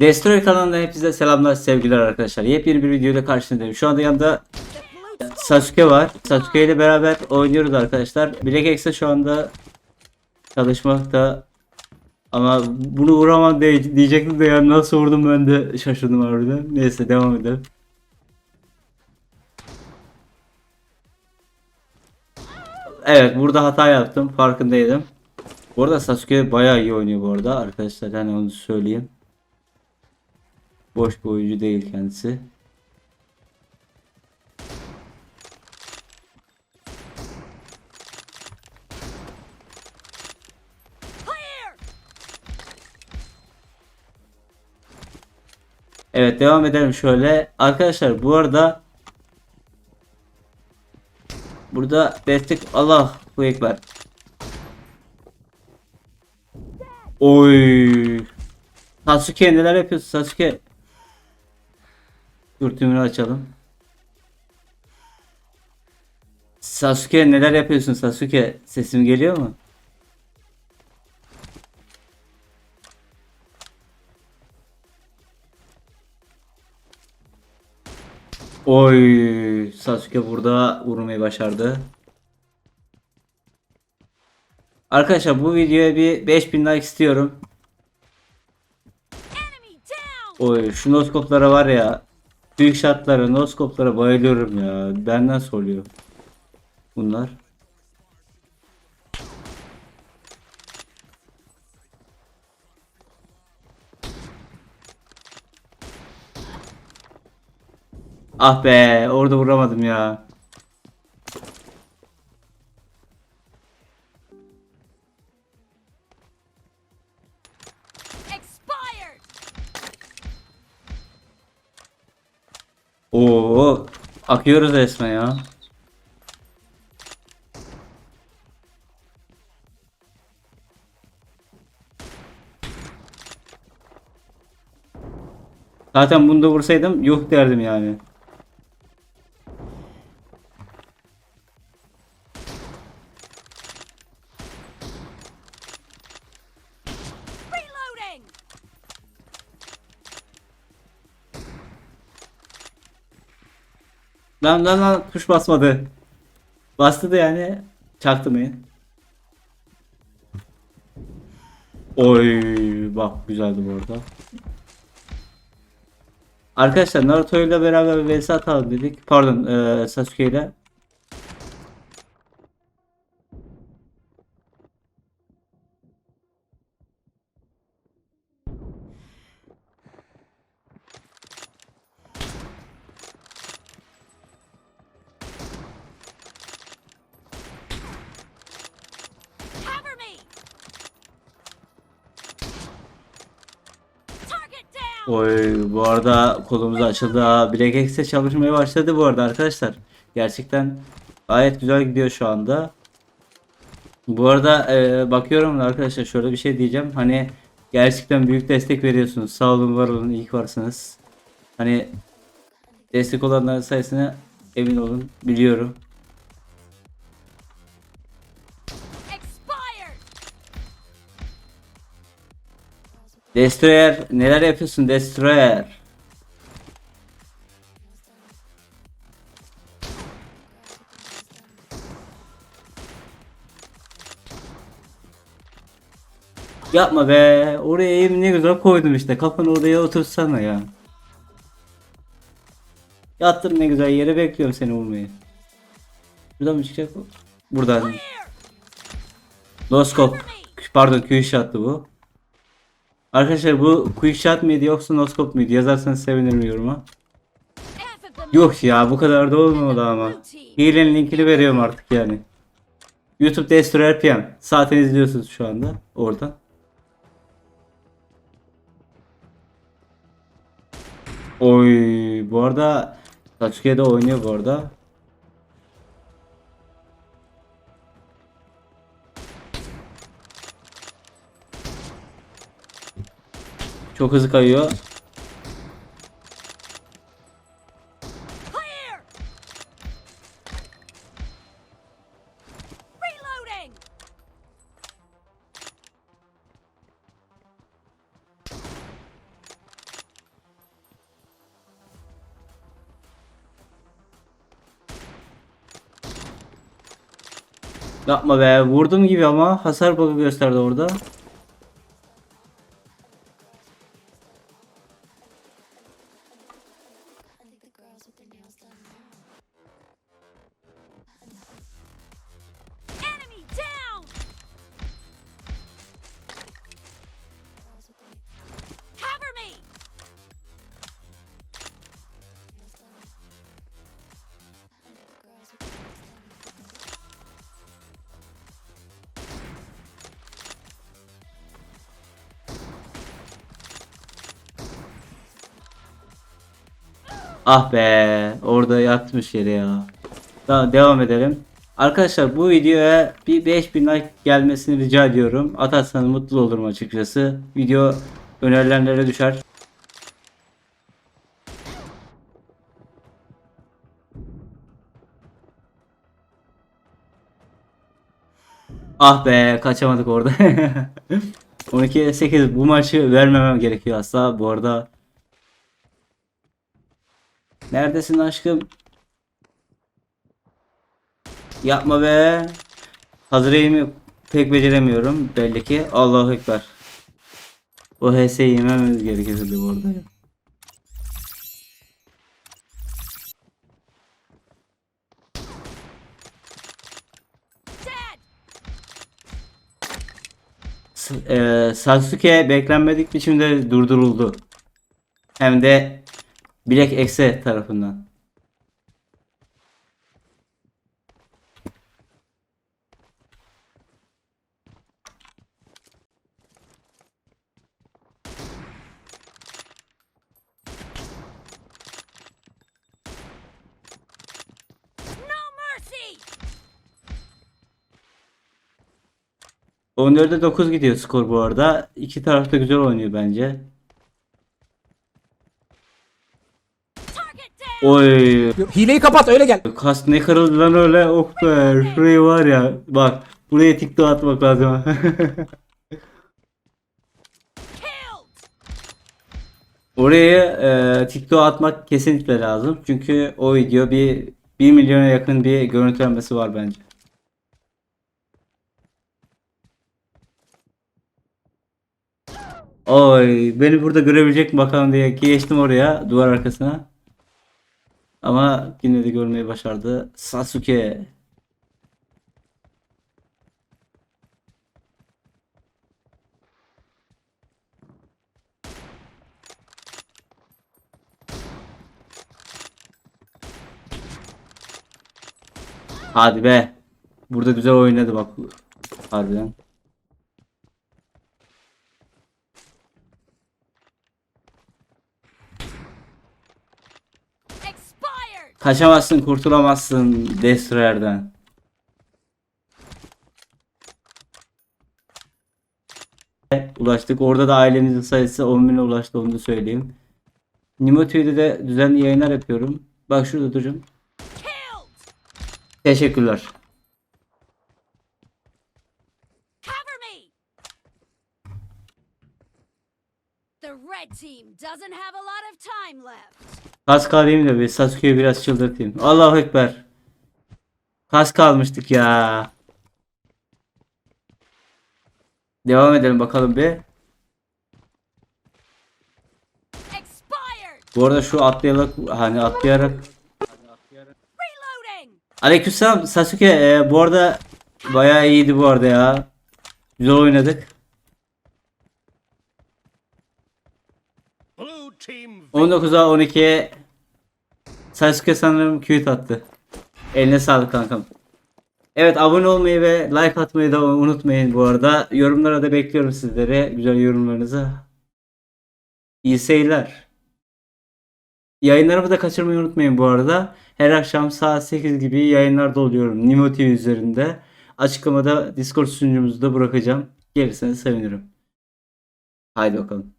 Destroy kanalından hepinize selamlar sevgiler arkadaşlar. Yepyeni bir videoyla karşınızdayım. Şu anda yanında Sasuke var. Sasuke ile beraber oynuyoruz arkadaşlar. Black X'e şu anda çalışmakta. Ama bunu vuramam diye, diyecektim de yani nasıl vurdum ben de şaşırdım harbiden. Neyse devam edelim. Evet burada hata yaptım farkındaydım. Bu arada Sasuke bayağı iyi oynuyor bu arada arkadaşlar hani onu söyleyeyim. Boş bir oyuncu değil kendisi. Evet devam edelim şöyle. Arkadaşlar bu arada burada destek Allah bu ekber. Oy. Sasuke neler yapıyorsun Sasuke? Dur tümünü açalım. Sasuke neler yapıyorsun Sasuke? Sesim geliyor mu? Oy Sasuke burada vurmayı başardı. Arkadaşlar bu videoya bir 5000 like istiyorum. Oy şu noskoplara var ya. Büyük şartlara noskoplara bayılıyorum ya. Benden soruyor. Bunlar. Ah be orada vuramadım ya. Oo akıyoruz resmen ya. Zaten bunu da vursaydım yuh derdim yani. Lan lan lan tuş basmadı. Bastı da yani çaktırmayın. Oy bak güzeldi bu arada. Arkadaşlar Naruto ile beraber vs atalım dedik. Pardon eee, Sasuke ile. Oy bu arada kolumuz açıldı. ha. Black çalışmaya başladı bu arada arkadaşlar. Gerçekten gayet güzel gidiyor şu anda. Bu arada e, bakıyorum da arkadaşlar şöyle bir şey diyeceğim. Hani gerçekten büyük destek veriyorsunuz. Sağ olun var olun iyi varsınız. Hani destek olanların sayısına emin olun biliyorum. Destroyer neler yapıyorsun Destroyer? Yapma be. Oraya eğimi ne güzel koydum işte. Kafanı oraya otursana ya. Yattım ne güzel yere bekliyorum seni vurmayı. Buradan mı çıkacak bu? Buradan. Clear! Noskop. Pardon Q shot'tı bu. Arkadaşlar bu quick shot mıydı yoksa noskop muydu? Yazarsanız sevinirim yoruma. Yok ya bu kadar da olmamalı ama. Hilenin linkini veriyorum artık yani. YouTube Destroyer PM. Zaten izliyorsunuz şu anda oradan. Oy bu arada Sasuke de oynuyor bu arada. Çok hızlı kayıyor. Yapma be vurdum gibi ama hasar bug'ı gösterdi orada. Ah be. Orada yatmış yere ya. Daha devam edelim. Arkadaşlar bu videoya bir 5000 like gelmesini rica ediyorum. Atarsanız mutlu olurum açıkçası. Video önerilenlere düşer. Ah be kaçamadık orada. 12'ye 8 bu maçı vermemem gerekiyor aslında bu arada. Neredesin aşkım? Yapma be. Hazır eğimi pek beceremiyorum belli ki. Allahu Ekber. O HS'yi yememiz gerekiyordu bu arada. S- eee, Sasuke beklenmedik biçimde durduruldu. Hem de Black Exe tarafından. No mercy! 14'e 9 gidiyor skor bu arada. İki taraf da güzel oynuyor bence. Oy. Hileyi kapat öyle gel. Kas ne kırıldı lan öyle oh be şurayı var ya bak buraya TikTok atmak lazım! Oraya e, TikTok atmak kesinlikle lazım çünkü o video bir 1 milyona yakın bir görüntülenmesi var bence. Oy beni burada görebilecek mi bakalım diye geçtim oraya duvar arkasına. Ama yine de görmeyi başardı. Sasuke. Hadi be. Burada güzel oynadı bak. Harbiden. Kaçamazsın, kurtulamazsın Destroyer'den. Ulaştık. Orada da ailemizin sayısı 10.000'e ulaştı onu da söyleyeyim. Nimo TV'de de düzenli yayınlar yapıyorum. Bak şurada. Killed! Teşekkürler. Team doesn't have a lot of time left. Kas kalayım da bir Sasuke'yi biraz çıldırtayım. Allahu Ekber. Kas kalmıştık ya. Devam edelim bakalım bir. Bu arada şu atlayarak hani atlayarak! Aleykümselam Sasuke e, bu arada bayağı iyiydi bu arada ya. Güzel oynadık. Blue team 19'a 12'ye Sasuke sanırım quit attı. Eline sağlık kankam. Evet abone olmayı ve like atmayı da unutmayın bu arada. Yorumlara da bekliyorum sizlere güzel yorumlarınızı. İyi seyirler. Yayınlarımı da kaçırmayı unutmayın bu arada. Her akşam saat 8 gibi yayınlarda oluyorum. Nimo TV üzerinde. Açıklamada Discord sunucumuzu da bırakacağım. Gelirseniz sevinirim. Haydi bakalım.